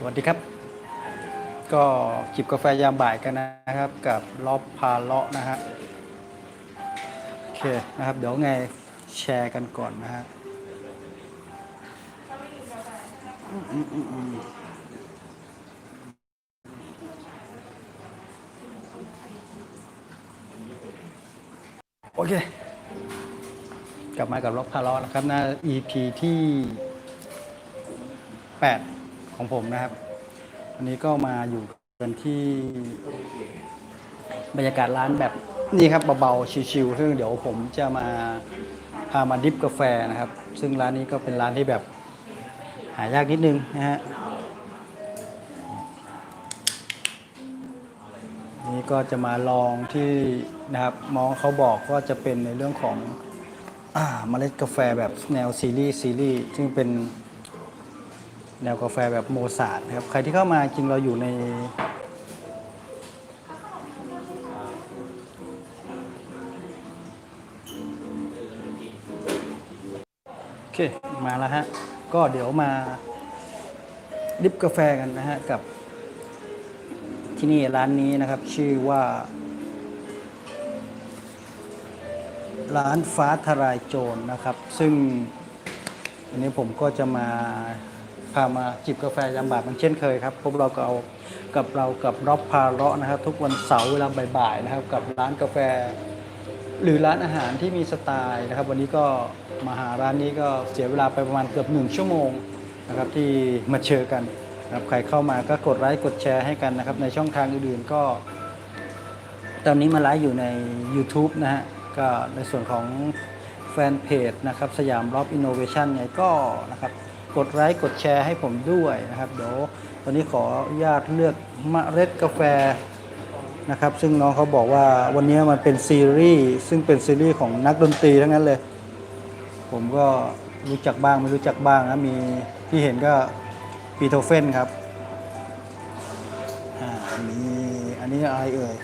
สวัสดีครับ ก็จิบกาแฟยามบ่ายกันนะครับ กับรอบพาเลาะนะฮะโอเคนะครับ เดี๋ยวไงแชร์กันก่อนนะฮะโอเค กลับมากับรอบพาเลาะนะครับหน้า EP ที่ 8 ของผมนะครับ วันนี้ก็มาอยู่กันที่บรรยากาศร้านแบบนี่ครับเบาๆชิวๆซึ่งเดี๋ยวผมจะมาพามาดิฟกาแฟนะครับ ซึ่งร้านนี้ก็เป็นร้านที่แบบหายากนิดนึงนะฮะนี่ก็จะมาลองที่นะครับมองเขาบอกว่าจะเป็นในเรื่องของอ่าเมล็ดกาแฟแบบแนวซีรีส์ซีรีส์ซึ่งเป็น แนวกาแฟแบบโมซาร์ทนะครับ ใครที่เข้ามาจริงเราอยู่ใน โอเค มาแล้วฮะ ก็เดี๋ยวมาดิบกาแฟกันนะฮะ กับที่นี่ร้านนี้นะครับ ชื่อว่า ร้านฟ้าทลายโจรนะครับ ซึ่งอันนี้ผมก็จะมาามาจิบกาแฟยามบ่ายเหมันเช่นเคยครับพวกเราก็เอากับเรากับรอบพาเลาะนะครับ ทุกวันเสาร์เวลาบ่ายๆนะครับ กับร้านกาแฟ หรือร้านอาหารที่มีสไตล์นะครับ วันนี้ก็มาหาร้านนี้ก็เสียเวลาไปประมาณเกือบหนึ่งชั่วโมงนะครับที่มาเจอกันนะครับใครเข้ามาก็กดไลค์กดแชร์ให้กันนะครับ ในช่องทางอื่นๆก็ ตอนนี้มาไลฟ์อยู่ใน YouTube นะฮะก็ในส่วนของแฟนเพจนะครับสยามรอบอินโนเวชันไงก็นะครับ กดไลค์กดแชร์ให้ผมด้วยนะครับเดี๋ยวตอนนี้ขออนุญาตเลือกมเมล็ดกาแฟนะครับ ซึ่งน้องเขาบอกว่าวันนี้มันเป็นซีรีส์ซึ่งเป็นซีรีส์ของนักดนตรีทั้งนั้นเลย ผมก็รู้จักบ้างไม่รู้จักบ้างนะมีที่เห็นก็ปีโทเฟนครับอ่ามีอันนี้อะไรเอ่ย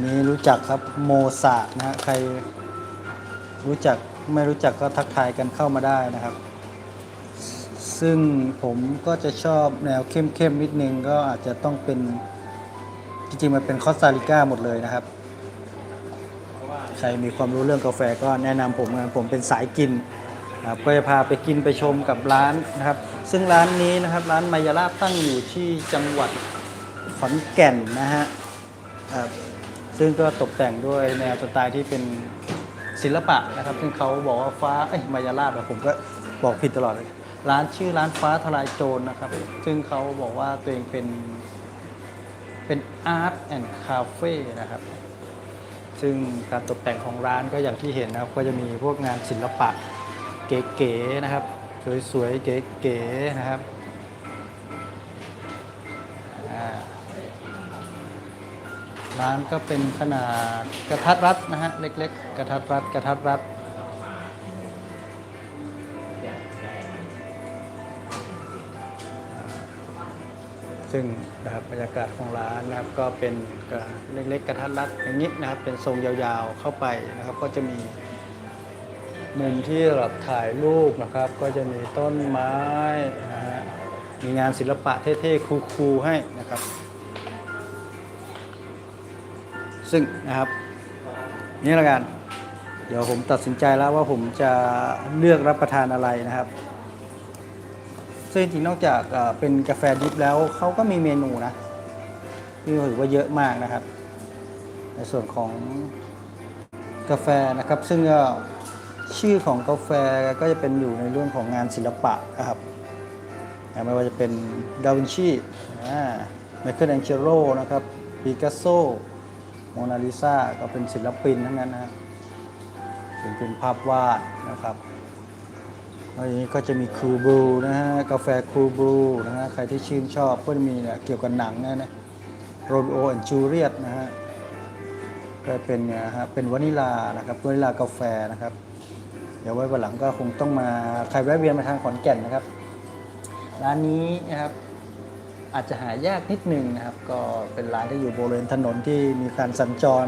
นนี้รู้จักครับโมซาทนะฮะใครรู้จักไม่รู้จักก็ทักทายกันเข้ามาได้นะครับ ซึ่งผมก็จะชอบแนวเข้มๆนิดนึงก็อาจจะต้องเป็นจริงๆมันเป็นคอสตาริก้าหมดเลยนะครับ ใครมีความรู้เรื่องกาแฟก็แนะนำผมนะผมเป็นสายกินนะครับก็จะพาไปกินไปชมกับร้านนะครับ ซึ่งร้านนี้นะครับร้านมายาลาตั้งอยู่ที่จังหวัดขอนแก่นนะฮะ ซึ่งก็ตกแต่งด้วยแนวสไตล์ที่เป็นศิลปะนะครับ ซึ่งเขาบอกว่าฟ้าเอ้ยมายาลาบอะผมก็บอกผิดตลอดเลยร้านชื่อร้านฟ้าทลายโจรนะครับ ซึ่งเขาบอกว่าตัวเองเป็นเป็นอาร์ตแอนด์คาเฟ่นะครับ ซึ่งการตกแต่งของร้านก็อย่างที่เห็นนะครับ ก็จะมีพวกงานศิลปะเก๋ๆนะครับ สวยๆเก๋ๆนะครับ ร้านก็เป็นขนาดกระทัดรัดนะฮะ เล็ก ๆ กระทัดรัดกระทัดรัดซึ่งนะครับบรรยากาศของร้านนะครับก็เป็นเล็กๆกระทัดรัดอย่างนี้นะครับเป็นทรงยาวๆเข้าไปนะครับ ก็จะมีมุมที่สำหรับถ่ายรูปนะครับ ก็จะมีต้นไม้นะฮะมีงานศิลปะเท่ๆคูลๆให้นะครับ ซึ่งนะครับ นี่ละกัน เดี๋ยวผมตัดสินใจแล้วว่าผมจะเลือกรับประทานอะไรนะครับ ซึ่งจริงนอกจากเป็นกาแฟดริฟแล้วเขาก็มีเมนูนะที่ถือว่าเยอะมากนะครับ ในส่วนของกาแฟนะครับ ซึ่งก็ชื่อของกาแฟก็จะเป็นอยู่ในเรื่องของงานศิลปะนะครับ ไม่ว่าจะเป็นดาวินชีไมเคิลแองเจโรนะครับปิกัสโซ โมนาลิซาก็เป็นศิลปินทั้งนั้นนะฮะเป็นเป็นภาพวาดนะครับแล้วอย่างนี้ก็จะมีคูบูนะฮะกาแฟคูบูนะฮะใครที่ชื่นชอบก็จะมีเนี่ยเกี่ยวกับหนังนะนะโรมิโอแอนจูเลียตนะฮะก็เป็นเนี่ยฮะเป็นวานิลานะครับวานิลากาแฟนะครับ เดี๋ยวไว้วันหลังก็คงต้องมาใครแวะเวียนมาทางขอนแก่นนะครับ ร้านนี้นะครับ อาจจะหายากนิดนึงนะครับ ก็เป็นร้านที่อยู่บริเวณถนนที่มีการสัญจร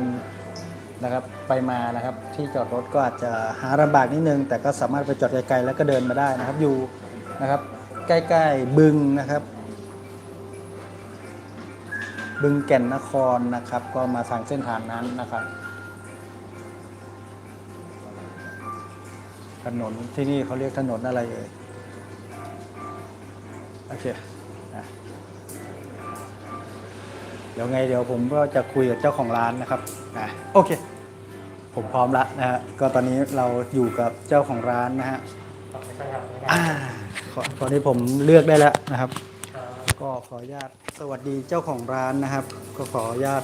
นะครับไปมานะครับ ที่จอดรถก็อาจจะหาลำบากนิดนึง แต่ก็สามารถไปจอดไกลๆแล้วก็เดินมาได้นะครับ อยู่นะครับ ใกล้ๆบึงนะครับ บึงแก่นนครนะครับ ก็มาทางเส้นทางนั้นนะครับถนนที่นี่เขาเรียกถนนอะไรเอ่ยโอเค เดี๋ยวไงเดี๋ยวผมก็จะคุยกับเจ้าของร้านนะครับนะโอเค ผมพร้อมละนะฮะก็ตอนนี้เราอยู่กับเจ้าของร้านนะฮะอ่าขอตอนนี้ผมเลือกได้แล้วนะครับ ก็ขออนุญาตสวัสดีเจ้าของร้านนะครับ ก็ขออนุญาต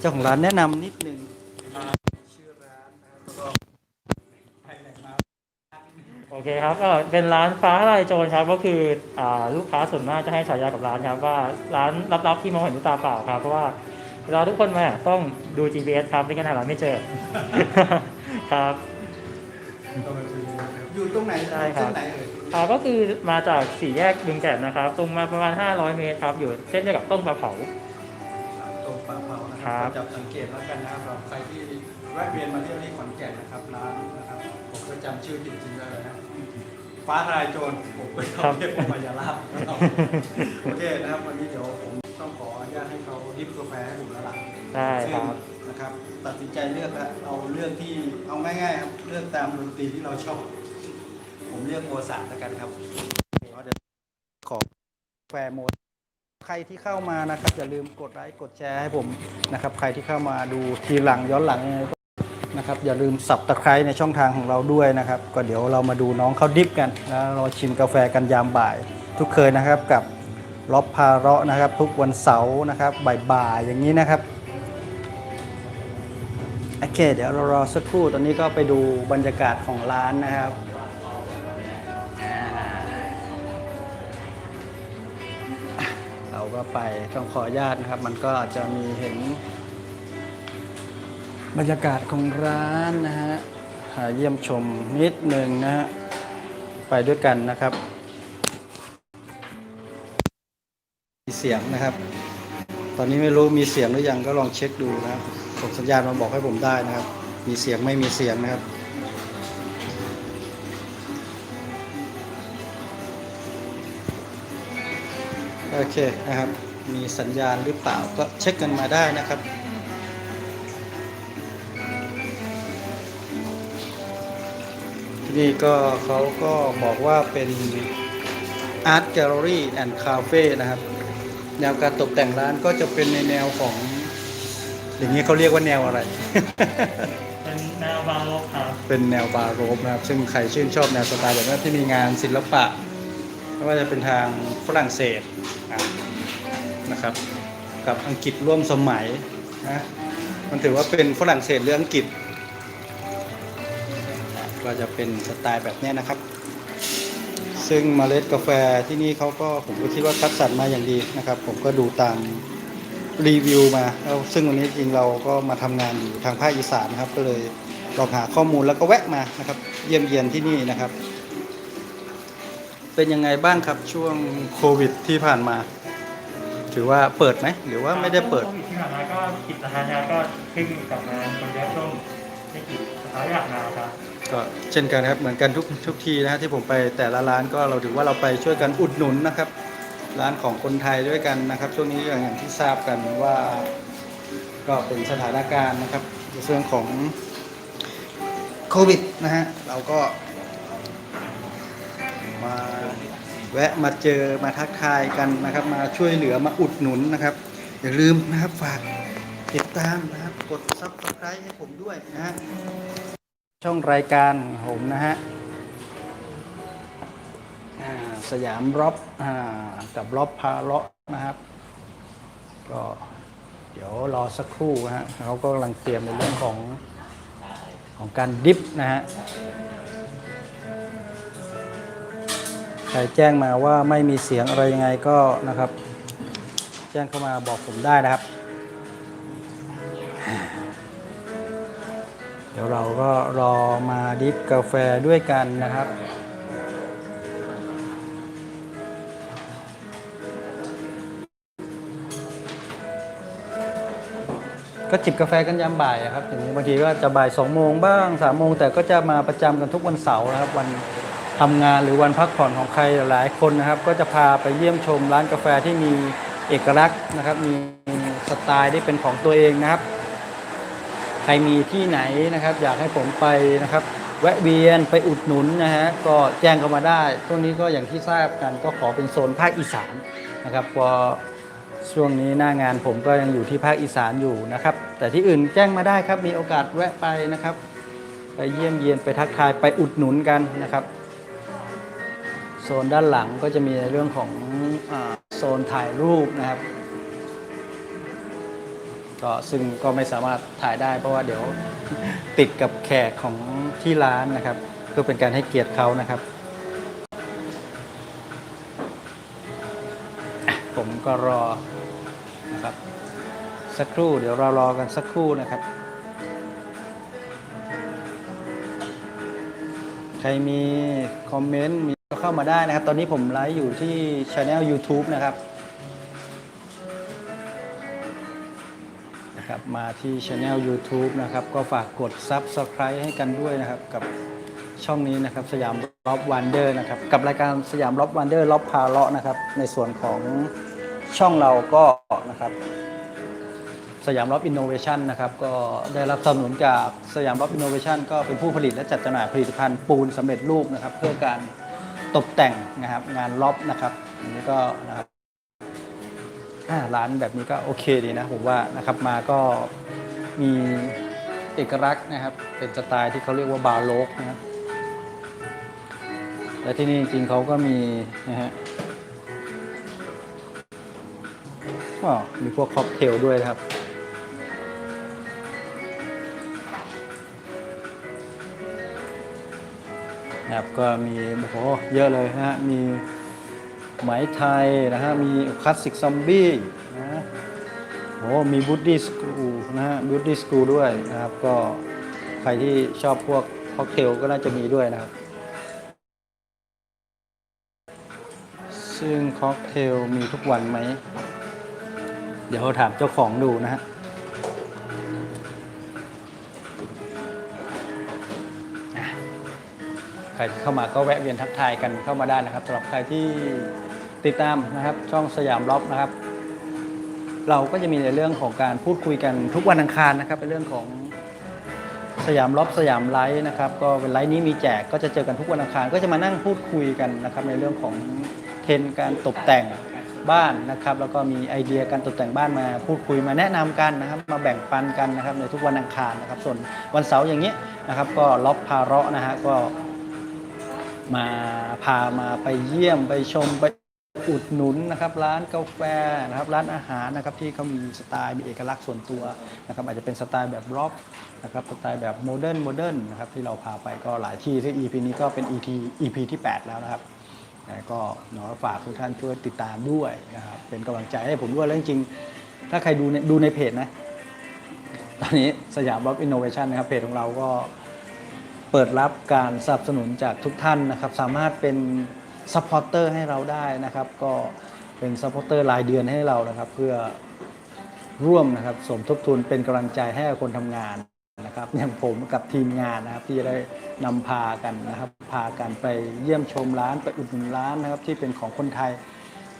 เจ้าของร้านแนะนำนิดนึงชื่อร้านนะครับแล้วก็ไปไหนมา โอ เคครับก็เป็นร้านฟ้าลายโจรครับก็คืออ่าลูกค้าส่วนมากจะให้ฉายากับร้านครับว่าร้านลับๆที่มองเห็นด้วยตาเปล่าครับเพราะว่าเวลาทุกคนมาต้องดู GPS ครับไม่งั้นหาร้านไม่เจอ ครับอยู่ตรงไหนใช่ครับ เส้นไหนเอ่ยอ่าก็คือมาจากสี่แยกบึงแก่นนะครับ ตรงมาประมาณ 500 เมตรครับ อยู่เส้นเดียวกับต้นปลาเผา ตรงปลาเผานะคครัรับบจับสังเกตแล้วกันนะครับสำหรับใครที่แวะเวียนมาเที่ยวที่ขอนแก่นนะครับร้านนะครับผมก็จำชื่อจริงๆได้เลยนะ ฟ้าทลายโจรผมไปครัเขาบเรียกว่าพยาลาบนะครับโอเคนะครับวันนี้เดี๋ยวผมต้องขออนุญาตให้เขาดิฟกาแฟให้ผมแล้วล่ะได้ซึ่คงรับ นะครับตัดสินใจเลือกแล้วเอาเลือกที่เอาง่ายๆครับเลือกตามดนตรีที่เราชอบ ผมเลือกโมซาร์ทแล้วกันครับเดี๋ยวขอกาแฟโม ใครที่เข้ามานะครับอย่าลืมกดไลค์กดแชร์ให้ผมนะครับ ใครที่เข้ามาดูทีหลังย้อนหลังยังไงก็ นะครับอย่าลืมสับตะไคร้ในช่องทางของเราด้วยนะครับ ก็เดี๋ยวเรามาดูน้องเขาดิฟกันแล้วเราชิมกาแฟกันยามบ่าย ทุกเคยนะครับกับล็อบพาเราะนะครับ ทุกวันเสาร์นะครับบ่ายๆอย่างนี้นะครับโอเค เดี๋ยวเรารอสักครู่ตอนนี้ก็ไปดูบรรยากาศของร้านนะครับเราก็ไปต้องขออนุญาตนะครับ มันก็อาจจะมีเห็น บรรยากาศของร้านนะฮะหาเยี่ยมชมนิดหนึ่งนะฮะ ไปด้วยกันนะครับมีเสียงนะครับ ตอนนี้ไม่รู้มีเสียงหรือยังก็ลองเช็คดูนะครับส่งสัญญาณมาบอกให้ผมได้นะครับ มีเสียงไม่มีเสียงนะครับโอเคนะครับ มีสัญญาณหรือเปล่าก็เช็คกันมาได้นะครับ นี่ก็เขาก็บอกว่าเป็น Art Gallery and Cafe นะครับ แนวการตกแต่งร้านก็จะเป็นในแนวของ อย่างนี้เขาเรียกว่าแนวอะไร เป็นแนวบาโลกครับเป็นแนวบาโรกนะครับ ซึ่งใครชื่นชอบแนวสไตล์แบบนี้ที่มีงานศิลปะ ไม่ว่าจะเป็นทางฝรั่งเศสอะนะครับ กับอังกฤษร่วมสมัยนะมันถือว่าเป็นฝรั่งเศสหรืออังกฤษอะ ก็จะเป็นสไตล์แบบนี้นะครับ ซึ่งเมล็ดกาแฟที่นี่เขาก็ผมก็คิดว่าคัดสรรมาอย่างดีนะครับ ผมก็ดูตามรีวิวมาแล้วซึ่งวันนี้จริงเราก็มาทำงานอยู่ทางภาคอีสานนะครับ ก็เลยลองหาข้อมูลแล้วก็แวะมานะครับ เยี่ยมเยียนที่นี่นะครับ เป็นยังไงบ้างครับช่วงโควิดที่ผ่านมา ถือว่าเปิดไหมหรือว่าไม่ได้เปิดโควิดที่ผ่านมาก็ปิดนะฮะก็เพิ่งกลับมาคนเยอะช่วงไม่กี่สัปดาห์ที่ผ่านมาครับ ก็เช่นกันครับเหมือนกันทุกทุกทีนะฮะที่ผมไปแต่ละร้านก็เราถือว่าเราไปช่วยกันอุดหนุนนะครับ ร้านของคนไทยด้วยกันนะครับ ช่วงนี้อย่างที่ทราบกันว่าก็เป็นสถานการณ์นะครับในเรื่องของโควิดนะฮะเราก็มาแวะมาเจอมาทักทายกันนะครับ มาช่วยเหลือมาอุดหนุนนะครับ อย่าลืมนะครับฝากติดตามนะครับ กดซับสไครต์ให้ผมด้วยนะฮะ ช่องรายการผมนะฮะอ่าสยามร็อบอ่ากับร็อบพาเลาะนะครับ ก็เดี๋ยวรอสักครู่นะฮะเขาก็กำลังเตรียมในเรื่องของของการดิฟนะฮะใครแจ้งมาว่าไม่มีเสียงอะไรยังไงก็นะครับ แจ้งเข้ามาบอกผมได้นะครับ ดี๋ยวเราก็รอมาดิฟกาแฟด้วยกันนะครับก็จิบกาแฟกันยามบ่ายครับอย่างนี้บางทีก็จะบ่ายสองโมงบ้างสามโมงแต่ก็จะมาประจำกันทุกวันเสาร์นะครับวันทำงานหรือวันพักผ่อนของใครหลายคนนะครับ ก็จะพาไปเยี่ยมชมร้านกาแฟที่มีเอกลักษณ์นะครับ มีสไตล์ที่เป็นของตัวเองนะครับ ใครมีที่ไหนนะครับ อยากให้ผมไปนะครับ แวะเวียนไปอุดหนุนนะฮะก็แจ้งเข้ามาได้ช่วงนี้ก็อย่างที่ทราบกันก็ขอเป็นโซนภาคอีสานนะครับพอช่วงนี้หน้างานผมก็ยังอยู่ที่ภาคอีสานอยู่นะครับ แต่ที่อื่นแจ้งมาได้ครับมีโอกาสแวะไปนะครับ ไปเยี่ยมเยียนไปทักทายไปอุดหนุนกันนะครับโซนด้านหลังก็จะมีในเรื่องของอโซนถ่ายรูปนะครับ ก็ซึ่งก็ไม่สามารถถ่ายได้เพราะว่าเดี๋ยวติดกับแขกของที่ร้านนะครับ เพื่อเป็นการให้เกียรติเขานะครับ ผมก็รอนะครับ สักครู่เดี๋ยวเรารอกันสักครู่นะครับ ใครมีคอมเมนต์มีก็เข้ามาได้นะครับ ตอนนี้ผมไลฟ์อยู่ที่ช anel YouTube นะครับ นะครับมาที่ช anel YouTube นะครับก็ฝากกด Subscribe ให้กันด้วยนะครับกับช่องนี้นะครับสยามล็อบวันเดอร์นะครับกับรายการสยามล็อบวันเดอร์ล็อบพาเลาะนะครับในส่วนของช่องเราก็นะครับสยามล็อบอินโนเวชันนะครับก็ได้รับสนับสนุนจากสยามล็อบอินโนเวชันก็เป็นผู้ผลิตและจัดจำหน่ายผลิตภัณฑ์ปูนสำเร็จรูปนะครับเพื่อการตกแต่งนะครับงานล็อบนะครับอันนี้ก็นะครับ อ่าร้านแบบนี้ก็โอเคดีนะผมว่านะครับมาก็มีเอกลักษณ์นะครับ เป็นสไตล์ที่เขาเรียกว่าบาโลกนะครับและที่นี่จริงๆเขาก็มีนะฮะก็มีพวกค็อกเทลด้วยนะครับนะครับก็มีโอ้โหเยอะเลยนะฮะมี ไหมไทยนะฮะ มีคลาสสิกซอมบี้นะโอ้มีบูดดี้สกูนะฮะบูดดี้สกูด้วยนะครับ ก็ใครที่ชอบพวกค็อกเทลก็น่าจะมีด้วยนะครับ ซึ่งค็อกเทลมีทุกวันไหม เดี๋ยวถามเจ้าของดูนะฮะใครเข้ามาก็แวะเวียนทักทายกันเข้ามาได้นะครับสำหรับใครที่ ติดตามนะครับช่องสยามล็อบนะครับ เราก็จะมีในเรื่องของการพูดคุยกันทุกวันอังคารนะครับ เป็นเรื่องของสยามล็อบสยามไลฟ์นะครับก็เป็นไลฟ์นี้มีแจกก็จะเจอกันทุกวันอังคารก็จะมานั่งพูดคุยกันนะครับในเรื่องของเทรนการตกแต่งบ้านนะครับ แล้วก็มีไอเดียการตกแต่งบ้านมาพูดคุยมาแนะนำกันนะครับ มาแบ่งปันกันนะครับในทุกวันอังคารนะครับ ส่วนวันเสาร์อย่างนี้ยนะครับ ก็ล็อบพาเราะนะฮะก็มาพามาไปเยี่ยมไปชมไป อุดหนุนนะครับร้านกาแฟนะครับร้านอาหารนะครับที่เขามีสไตล์มีเอกลักษณ์ส่วนตัวนะครับอาจจะเป็นสไตล์แบบร็อกนะครับสไตล์แบบโมเดิร์นโมเดิร์นนะครับที่เราพาไปก็หลายที่ที่ EP นี้ก็เป็น EP EP ที่ 8 แล้วนะครับแต่ก็เนาะฝากทุกท่านช่วยติดตามด้วยนะครับเป็นกำลังใจให้ผมด้วยแล้วจริงๆถ้าใครดูในดูในเพจนะ ตอนนี้สยามบล็อกอินโนเวชันนะครับเพจของเราก็เปิดรับการสนับสนุนจากทุกท่านนะครับสามารถเป็น ซัพพอร์เตอร์ให้เราได้นะครับ ก็เป็นซัพพอร์เตอร์รายเดือนให้เรานะครับ เพื่อร่วมนะครับสมทบทุนเป็นกำลังใจให้คนทำงานนะครับอย่างผมกับทีมงานนะครับที่ได้นำพากันนะครับ พากันไปเยี่ยมชมร้านไปอุดหนุนร้านนะครับ ที่เป็นของคนไทย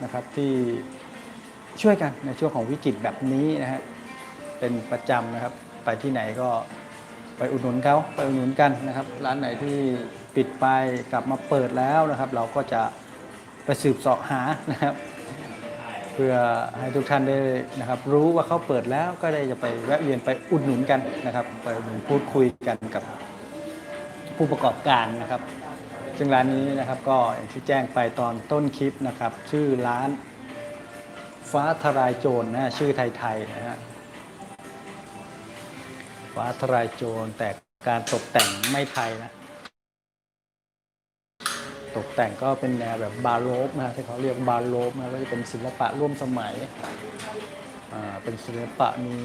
นะครับที่ช่วยกันในช่วงของวิกฤตแบบนี้นะฮะเป็นประจำนะครับ ไปที่ไหนก็ไปอุดหนุนเขาไปอุดหนุนกันนะครับ ร้านไหนที่ ปิดไปกลับมาเปิดแล้วนะครับ เราก็จะไปสืบเสาะหานะครับ เพื่อให้ทุกท่านได้นะครับ รู้ว่าเขาเปิดแล้วก็ได้จะไปแวะเวียนไปอุดหนุนกันนะครับ ไปพูดคุยกันกับผู้ประกอบการนะครับซึ่งร้านนี้นะครับก็อย่างที่แจ้งไปตอนต้นคลิปนะครับ ชื่อร้านฟ้าทลายโจรนะชื่อไทยๆนะฮะฟ้าทลายโจรแต่การตกแต่งไม่ไทยนะ ตกแต่งก็เป็นแนวแบบบาโลกนะที่เขาเรียกบาโลกนะก็จะเป็นศิลปะร่วมสมัยอ่าเป็นศิลปะมี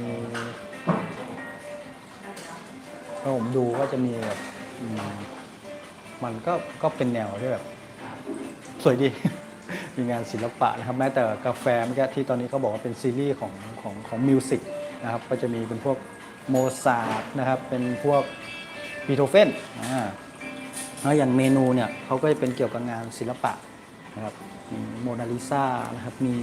ถ้าผมดูก็จะมีแบบมมันก็ก็เป็นแนวที่แบบ สวยดี มีงานศิลปะนะครับ แม้แต่กาแฟเมื่อกี้ที่ตอนนี้เขาบอกว่าเป็นซีรีส์ของของของมิวสิกนะครับ ก็จะมีเป็นพวกโมซาร์ทนะครับ เป็นพวกบีโธเฟนอ่า แล้วอย่างเมนูเนี่ยเขาก็จะเป็นเกี่ยวกับงานศิลปะนะครับมีโมนาลิซานะครับมี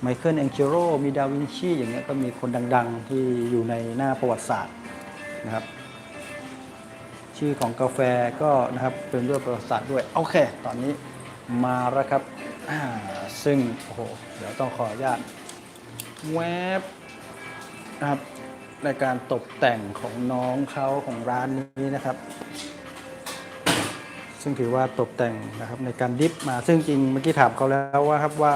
ไมเคิลแองเจโรมีดาวินชีอย่างเงี้ยก็มีคนดังๆ ที่อยู่ในหน้าประวัติศาสตร์นะครับ ชื่อของกาแฟก็นะครับเป็นด้วยประวัติศาสตร์ด้วย โอเค ตอนนี้มาแล้วครับซึ่งโอ้โหเดี๋ยวต้องขออนุญาตแวบนะครับในการตกแต่งของน้องเขาของร้านนี้นะครับ ซึ่งถือว่าตกแต่งนะครับในการดิฟมาซึ่งจริงเมื่อกี้ถามเขาแล้วว่าครับว่า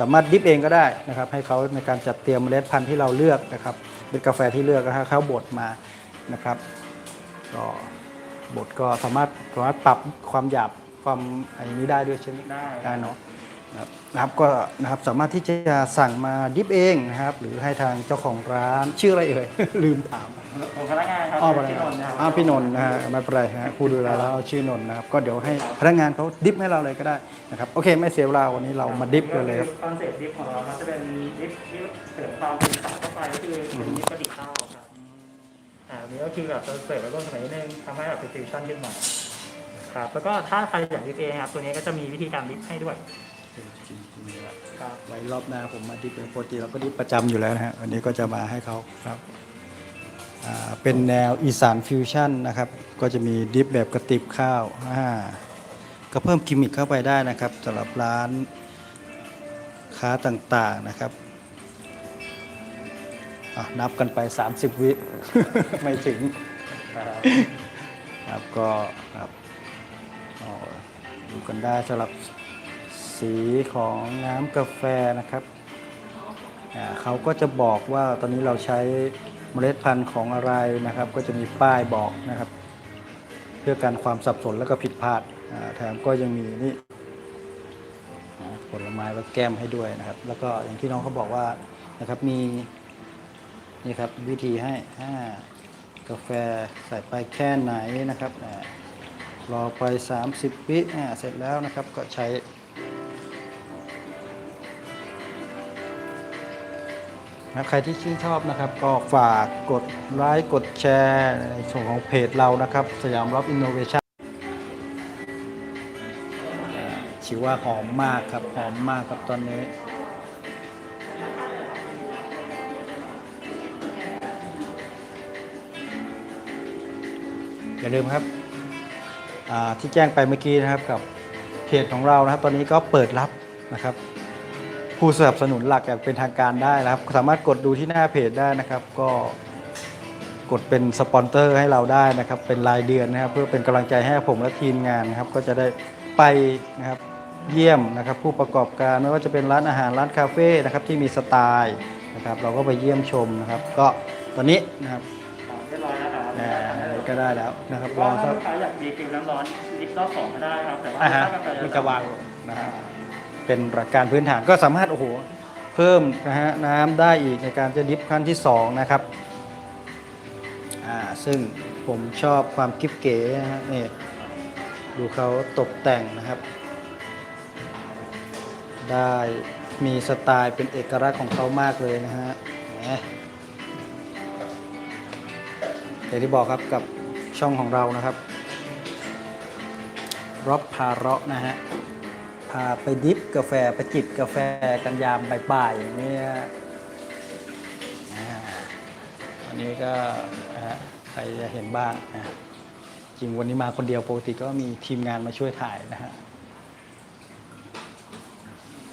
สามารถดิฟเองก็ได้นะครับ ให้เขาในการจัดเตรียมเมล็ดพันธุ์ที่เราเลือกนะครับเป็นกาแฟที่เลือกนะฮะเขาบดมานะครับก็บดก็สามารถสามารถปรับความหยาบความอันนี้ได้ด้วยใช่ไหมได้ได้เนาะนะครับนะครับก็นะครับสามารถที่จะสั่งมาดิฟเองนะครับ หรือให้ทางเจ้าของร้านชื่ออะไรเอ่ยลืมถาม ผมพนักงานครับอ้อชื่พี่นนนท์ท์นะครับอ้าวพี่นนท์นะฮะไม่เป็นไรฮะผู้ดูแลแล้วเอาชื่อนนท์นะครับก็เดี๋ยวให้พนักงานเขาดิฟให้เราเลยก็ได้นะครับโอเคไม่เสียเวลาวันนี้เรามาดิฟกันเลยครับ คอนเซ็ปต์ดิฟของเรามันจะเป็นดิฟที่เสริมความเป็นสารเข้าไปก็คือเป็นดิฟกระดิกข้าวครับอ่าอันนี้ก็คือแบบจะเสริมแล้วก็สมัยนิดนึงทำให้แบบเป็นฟิวชั่นขึ้นมาครับแล้วก็ถ้าใครอยากดิฟเองครับตัวนี้ก็จะมีวิธีการดิฟให้ด้วยครับไว้รอบหน้าผมมาดิฟเป็นปกติเราก็ดิฟประจำอยู่แล้วนะฮะวันนี้ก็จะมาให้เขาครับอ่า เป็นแนวอีสานฟิวชั่นนะครับ ก็จะมีดิฟแบบกระติบข้าวก็เพิ่มกิมมิคเข้าไปได้นะครับสำหรับร้านค้าต่างๆนะครับนับกันไป 30 วิ ไม่ถึงครับก็ครับดูกันได้สำหรับสีของน้ำกาแฟนะครับเขาก็จะบอกว่าตอนนี้เราใช้ เมล็ดพันธุ์ของอะไรนะครับ ก็จะมีป้ายบอกนะครับ เพื่อการความสับสนและก็ผิดพลาดแถมก็ยังมีนี่ผลไม้ไว้แก้มให้ด้วยนะครับ แล้วก็อย่างที่น้องเขาบอกว่านะครับมีนี่ครับวิธีให้กาแฟใส่ไปแค่ไหนนะครับรอไป 30 วิอ่าเสร็จแล้วนะครับก็ใช้ ใครที่ชื่นชอบนะครับ ก็ฝากกดไลค์กดแชร์ในส่วนของเพจเรานะครับ สยามรับอินโนเวชั่นชิว่าหอมมากครับ หอมมากครับตอนนี้อย่าลืมครับที่แจ้งไปเมื่อกี้นะครับกับเพจของเรานะครับ ตอนนี้ก็เปิดรับนะครับ ผู้สนับสนุนหลักอย่างเป็นทางการได้นะครับ สามารถกดดูที่หน้าเพจได้นะครับ ก็กดเป็นสปอนเซอร์ให้เราได้นะครับ เป็นรายเดือนนะครับ เพื่อเป็นกำลังใจให้ผมและทีมงานนะครับ ก็จะได้ไปนะครับเยี่ยมนะครับ ผู้ประกอบการไม่ว่าจะเป็นร้านอาหารร้านคาเฟ่นะครับที่มีสไตล์นะครับ เราก็ไปเยี่ยมชมนะครับ ก็ตอนนี้นะครับเรียบร้อยแล้วครับอ่าก็ได้แล้วนะครับรก็อถ้าสักลูกค้าอยากดีฟิลน้ำร้อนดิฟรอบสองก็ได้ครับแต่ว่าอ่าฮะถ้ากาแฟมันจะวางนะฮะ เป็นหลักการพื้นฐานก็สามารถโอ้โหเพิ่มนะฮะน้ำได้อีกในการจะดิฟขั้นที่ 2 นะครับอ่าซึ่งผมชอบความกิ๊บเก๋นะฮะนี่ดูเขาตกแต่งนะครับ ได้มีสไตล์เป็นเอกลักษณ์ของเขามากเลยนะฮะแหมอย่างที่บอกครับกับช่องของเรานะครับรอบพาเราะนะฮะ ไปดิฟกาแฟไปจิบกาแฟกันยามบ่ายๆอย่างนี้วันนี้ก็ใครจะเห็นบ้างนะจริงวันนี้มาคนเดียวปกติก็มีทีมงานมาช่วยถ่ายนะฮะ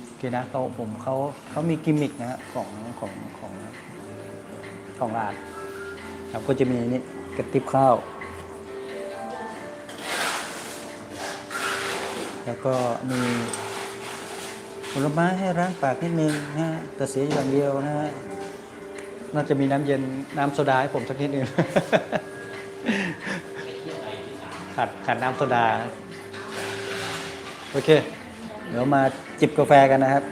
โอเคนะเขาผมเขาเขามีกิมมิคนะฮะของของของของร้านครับก็จะมีนี่กระติบข้าว แล้วก็มีผลไม้ให้ร้างปากนิดนึงนะฮะแต่เสียอย่างเดียวนะฮะน่าจะมีน้ำเย็นน้ำโซดาให้ผมสักนิดนึง ขาดขาดน้ำโซดา โอเค เดี๋ยวมาจิบกาแฟกันนะครับ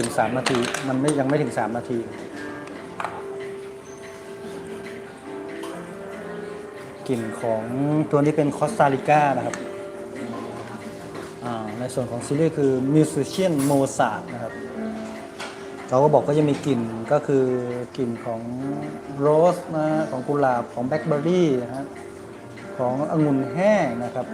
ไม่รู้ว่าถึง3นาที มันไม่ยังไม่ถึง3นาที กลิ่นของตัวนี้เป็นคอสตาริกานะครับ ในส่วนของซีรีส์คือ Musician Mozart นะครับเขาก็บอกก็จะมีกลิ่นก็คือกลิ่นของโรสนะ ของกุหลาบ ของแบล็คเบอร์รี่นะฮะขององุ่นแห้งนะครับ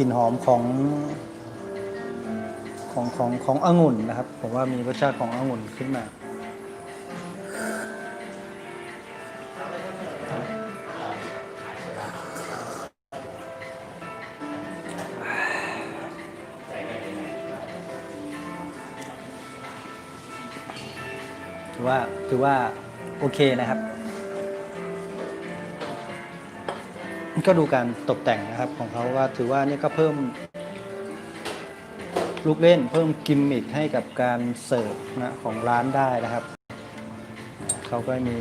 กลิ่นหอมของของของขององุ่นนะครับ ผมว่ามีรสชาติขององุ่นขึ้นมาถือว่าถือว่าโอเคนะครับ ก็ดูการตกแต่งนะครับของเขาว่าถือว่านี่ก็เพิ่มลูกเล่นเพิ่มกิมมิคให้กับการเสิร์ฟนะของร้านได้นะครับ เขาก็มี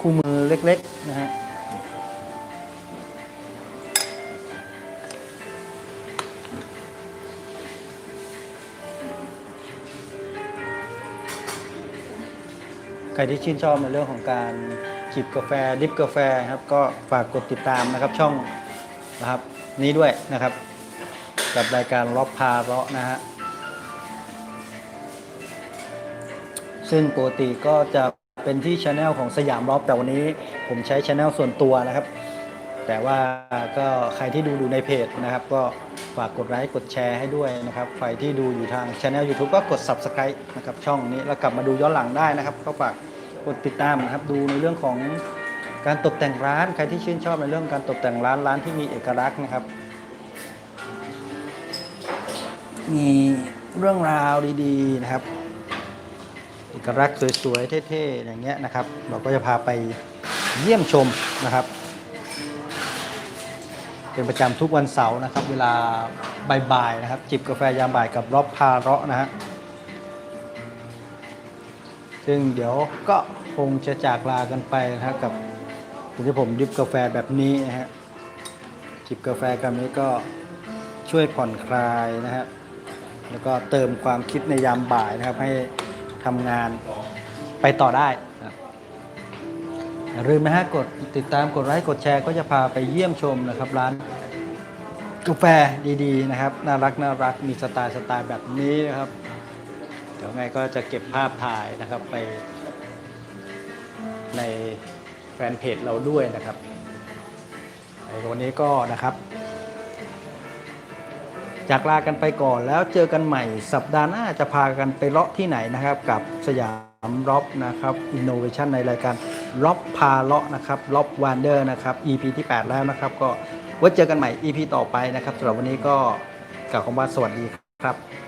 คู่มือเล็กๆ นะฮะใครที่ชื่นชอบในเรื่องของการ จิบกาแฟดิฟกาแฟครับก็ฝากกดติดตามนะครับช่องนะครับนี้ด้วยนะครับ กับรายการล็อบพาเลาะนะฮะซึ่งปกติก็จะเป็นที่ช anel ของสยามล็อบแต่วันนี้ผมใช้ช anel ส่วนตัวนะครับ แต่ว่าก็ใครที่ดูดูในเพจนะครับ ก็ฝากกดไลค์กดแชร์ให้ด้วยนะครับ ใครที่ดูอยู่ทางช anel YouTube ก็กด Subscribe นะครับช่องนี้แล้วกลับมาดูย้อนหลังได้นะครับ ก็ฝากก ดติดตามนะครับดูในเรื่องของการตกแต่งร้าน ใครที่ชื่นชอบในเรื่องการตกแต่งร้านร้านที่มีเอกลักษณ์นะครับ มีเรื่องราวดีๆนะครับ เอกลักษณ์สวยๆเท่ๆอย่างเงี้ยนะครับ เราก็จะพาไปเยี่ยมชมนะครับ เป็นประจำทุกวันเสาร์นะครับ เวลาบ่ายๆนะครับ จิบกาแฟยามบ่ายกับรอบพาเราะนะฮะซึ่งเดี๋ยวก็ คงจะจากลากันไปนะครับกับที่ผมดิบกาแฟแบบนี้นะฮะจิบกาแฟกันนี้ก็ช่วยผ่อนคลายนะฮะแล้วก็เติมความคิดในยามบ่ายนะครับ ให้ทำงานไปต่อได้นะครับอย่าลืมนะฮะกดติดตามกดไลค์กดแชร์ก็จะพาไปเยี่ยมชมนะครับร้านกาแฟดีๆนะครับ น่ารักน่ารักมีสไตล์สไตล์แบบนี้นะครับ เดี๋ยวไงก็จะเก็บภาพถ่ายนะครับไป ในแฟนเพจเราด้วยนะครับในวันนี้ก็นะครับ จากลากันไปก่อนแล้วเจอกันใหม่สัปดาห์หน้าจะพากันไปเลาะที่ไหนนะครับ กับสยามร็อบนะครับอินโนเวชันในรายการร็อบพาเลาะนะครับร็อบวันเดอร์นะครับ EP ที่ 8 แล้วนะครับ ก็ไว้เจอกันใหม่ EP ต่อไปนะครับสำหรับวันนี้ก็กล่าวคำว่าสวัสดีครับ